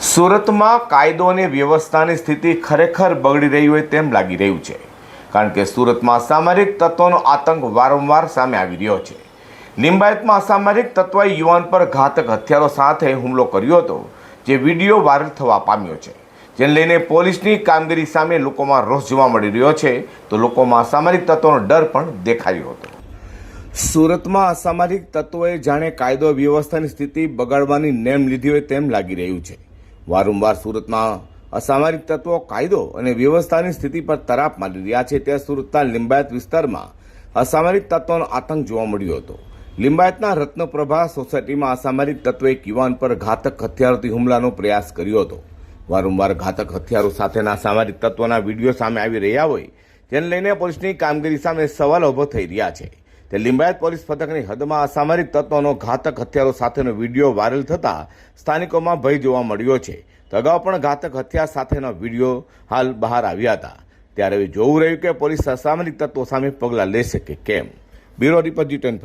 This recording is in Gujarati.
સુરતમાં કાયદો અને વ્યવસ્થાની સ્થિતિ ખરેખર બગડી રહી હોય તેમ લાગી રહ્યું છે. કારણ કે સુરતમાં અસામરિક તત્વોનો આતંક વારંવાર સામે આવી રહ્યો છે. લિંબાયતમાં અસામરિક તત્વએ યુવાન પર ઘાતક હથિયારો સાથે હુમલો કર્યો હતો, જે વીડિયો વાયરલ થવા પામ્યો છે. જેને લઈને પોલીસની કામગીરી સામે લોકોમાં રોષ જોવા મળી રહ્યો છે, તો લોકોમાં અસામરિક તત્વોનો ડર પણ દેખાયો હતો. સુરતમાં અસામરિક તત્વોએ જાણે કાયદો વ્યવસ્થાની સ્થિતિ બગાડવાની નેમ લીધી હોય તેમ લાગી રહ્યું છે. વારંવાર સુરતમાં અસામાજિક તત્વો કાયદો અને વ્યવસ્થાની સ્થિતિ પર તરાપ મારી રહ્યા છે ત્યાં સુરતના લિંબાયત વિસ્તારમાં અસામરિક તત્વોનો આતંક જોવા મળ્યો હતો. લિંબાયતના રત્નપ્રભા સોસાયટીમાં અસામરિક તત્વોએ એક યુવાન પર ઘાતક હથિયારોથી હુમલાનો પ્રયાસ કર્યો હતો. વારંવાર ઘાતક હથિયારો સાથેના સામાજિક તત્વોના વીડિયો સામે આવી રહ્યા હોય જેને લઈને પોલીસની કામગીરી સામે સવાલ ઊભો થઈ રહ્યા છે. તે લિંબાયત પોલીસ પથકની હદમાં અસામરિક તત્વોનો ઘાતક હથિયારો સાથેનો વીડિયો વાયરલ થતાં સ્થાનિકોમાં ભય જોવા મળ્યો છે. તો અગાઉ પણ ઘાતક હથિયાર સાથેનો વીડિયો હાલ બહાર આવ્યા હતા. ત્યારે હવે જોવું રહ્યું કે પોલીસ અસામરિક તત્વો સામે પગલાં લેશે કે કેમ. બ્યુરો રિપોર્ટ જી ટેન